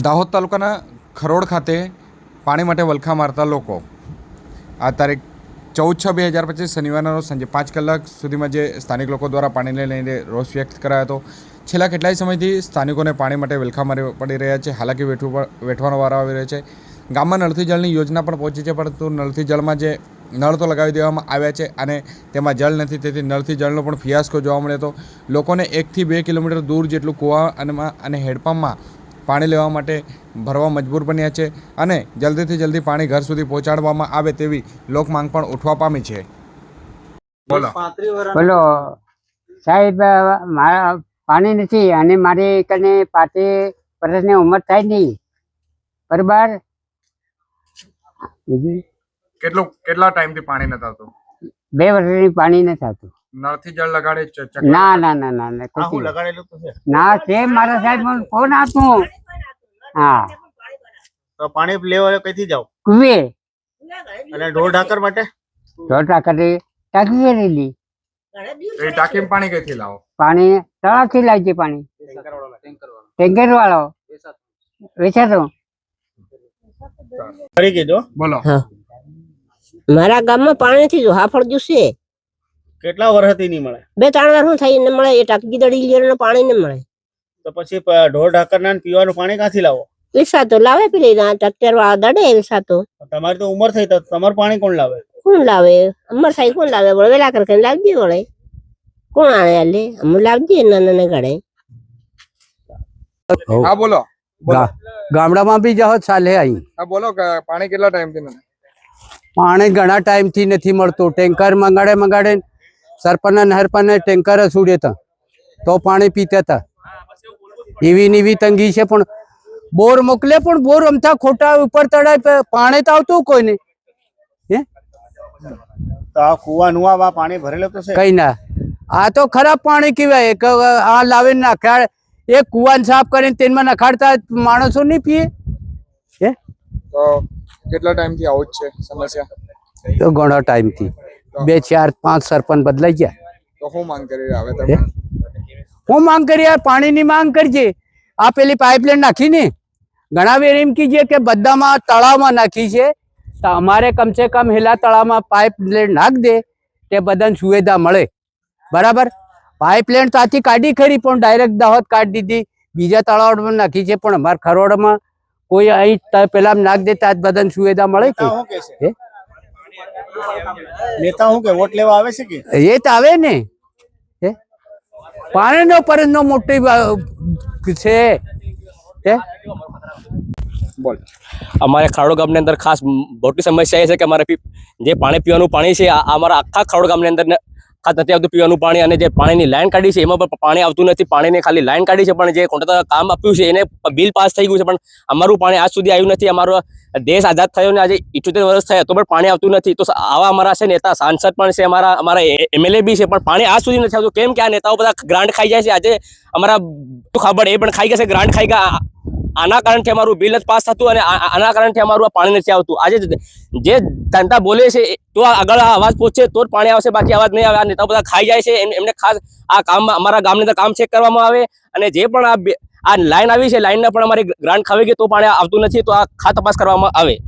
દાહોદ તાલુકાના ખરોડ ખાતે પાણી માટે વલખા મારતા લોકો. આ તારીખ ચૌદ છ બે હજાર પચીસ શનિવારના રોજ સાંજે પાંચ કલાક સુધીમાં જે સ્થાનિક લોકો દ્વારા પાણીને લઈને રોષ વ્યક્ત કરાયો હતો. છેલ્લા કેટલાય સમયથી સ્થાનિકોને પાણી માટે વલખા મારી પડી રહ્યા છે. હાલાકી વેઠવું વેઠવાનો વારો આવી રહ્યો છે. ગામમાં નળથી જળની યોજના પણ પહોંચી છે, પરંતુ નળથી જળમાં જે નળ તો લગાવી દેવામાં આવ્યા છે અને તેમાં જળ નથી, તેથી નળથી જળનો પણ ફિયાસ્કો જોવા મળ્યો હતો. લોકોને એકથી બે કિલોમીટર દૂર જેટલું કૂવા અને અને હેડપંપમાં પાણી લેવા માટે ભરવા મજબૂર બન્યા છે અને જલ્દીથી જલ્દી પાણી ઘર સુધી પહોંચાડવામાં આવે તેવી લોક માંગ પણ ઉઠવા પામી છે. બોલો. બોલો. સાહેબ મારા પાણી નથી અને મારી કને પાંચે વર્ષની ઉંમર થાય નહીં. બરાબર? કેટલું કેટલા ટાઈમથી પાણી નથી આવતું બે વર્ષની પાણી નથી આવતું નળથી જળ લગાડે ના ના ના ના ના લગાડેલું તો છે. ના છે મારા સાહેબ મને ફોન આપું? હા. તો પાણી લેવા કઈથી જાવ કુવે. અને ઢોર ઢાકર માટે? ઢોર ઢાકર ટાંકી કરેલી એ ટાંકીમાં પાણી કઈથી લાવો? પાણી તળાવથી લાવી છે પાણી. ટેન્કર વાળો વેચાતો. કરી કીધો બોલો. મારા ગામમાં પાણી નથી જો હાફળ જોશે કેટલા વર્ષથી નહીં મળે? બે ત્રણ વાર શું થાય ને મળે એ ટાંકી દડી લીધે પાણી ને મળે. તો પછી ઢોર ઢાકર ના પીવાનું પાણી ક્યાંથી લાવો? વિસા તો લાવે પેલી ટ્રેક્ટર વાળા દડે વિસા તો. તમારી તો ઉંમર થઈ તો તમારું પાણી કોણ લાવે? કોણ લાવે? અમર સાઈ કોણ લાવે? વળે વેલા કર લાવજે વળે. કોણ આણે આલે? અમર લાવજે નાના ને ગળે. હા બોલો. બોલો. ગામડામાં બી જાઓ ચાલે અહીં. હા બોલો પાણી કેટલા ટાઈમથી મને પાણી ઘણા ટાઈમથી નથી મળતું. ટેન્કર મંગાડે મંગાડે સરપંચ નહરપંચ ટેન્કર જ ઉડે તા તો પાણી પીતા હતા. એવી નીવી તંગી છે પણ બોર મોકલે પણ બોર અમથા ખોટા ઉપર તળાય પાણી તો આવતું કોઈ નહીં. તો આ કુવા નુવા પાણી ભરેલું તો છે? કઈ ના. આ તો ખરાબ પાણી કહેવાય. એક આ લાવીને નાખ્યા એ કુવાને સાફ કરીને તેમાં નખાડતા માણસો નહીં પીએ. તો કેટલા ટાઈમથી આવું જ છે સમસ્યા? તો ઘણો ટાઈમથી. બે ચાર પાંચ સરપંચ બદલાઈ ગયા. તો હું માંગ કરી આવે તમે? હું? માંગ કરી યાર પાણીની માંગ કરજે. આ પેલી પાઇપલાઇન નાખી ને. ઘણા વેર એમ કીજે કે બધામાં તળાવમાં નાખી છે. તો અમારે કમસે કમ હેલા તળાવમાં પાઇપલાઇન નાખ દે તે બધાને સુવિધા મળે. બરાબર? પાઇપલાઇન તો આથી કાઢી ખરી પણ ડાયરેક્ટ દાહોદ કાઢી દીધી. બીજા તળાવમાં નાખી છે પણ અમારા ખરોડમાં કોઈ અહીં પેલા નાખ દે ત્યાં જ બધાને સુવિધા મળે કે? નેતા હું કે વોટ લેવા આવે છે કે? એ તો આવે ને. હે? પાણીનો પરનો મોટી છે. હે? બોલ. અમારે ખારોડ ગામની અંદર ખાસ મોટી સમસ્યા એ છે કે અમારે જે પાણી પીવાનું પાણી છે અમારા આખા ખારોડ ગામની અંદર ખાસ નથી આવતું પીવાનું પાણી અને જે પાણીની લાઈન કાઢી છે, એમાં પણ પાણી આવતું નથી. પાણીની ખાલી લાઈન કાઢી છે, પણ જે કોન્ટ્રાક્ટર કામ આપ્યું છે, એને બિલ પાસ થઈ ગયું છે, પણ અમારું પાણી આજ સુધી આવ્યું નથી. અમારો દેશ આઝાદ થયો ને આજે ઇઠોતેર વર્ષ થયા, તો પણ પાણી આવતું નથી. તો આવા અમારા છે નેતા, સાંસદ પણ છે, અમારા અમારા એમએલએ બી છે, પણ પાણી આજ સુધી નથી આવતું. કેમ કે આ નેતાઓ બધા ગ્રાન્ટ ખાઈ જાય છે. આજે અમારા, તો ખબર, એ પણ ખાઈ ગયા છે, ગ્રાન્ટ ખાઈ ગયા. આના કારણથી અમારું બિલ જ પાસ થતું અને આના કારણથી અમારું આ પાણી નથી આવતું. આજે જે જનતા બોલે છે, તો આગળ આ અવાજ પહોંચે તો જ પાણી આવશે, બાકી અવાજ નહીં આવે. આ નેતાઓ બધા ખાઈ જાય છે, એમ- એમને ખાસ આ કામ અમારા ગામની અંદર કામ ચેક કરવામાં આવે. અને જે પણ આ આ લાઈન આવી છે, લાઈનના પણ અમારી ગ્રાન્ટ ખાવી ગઈ તો પાણી આવતું નથી, તો આ ખા તપાસ કરવામાં આવે.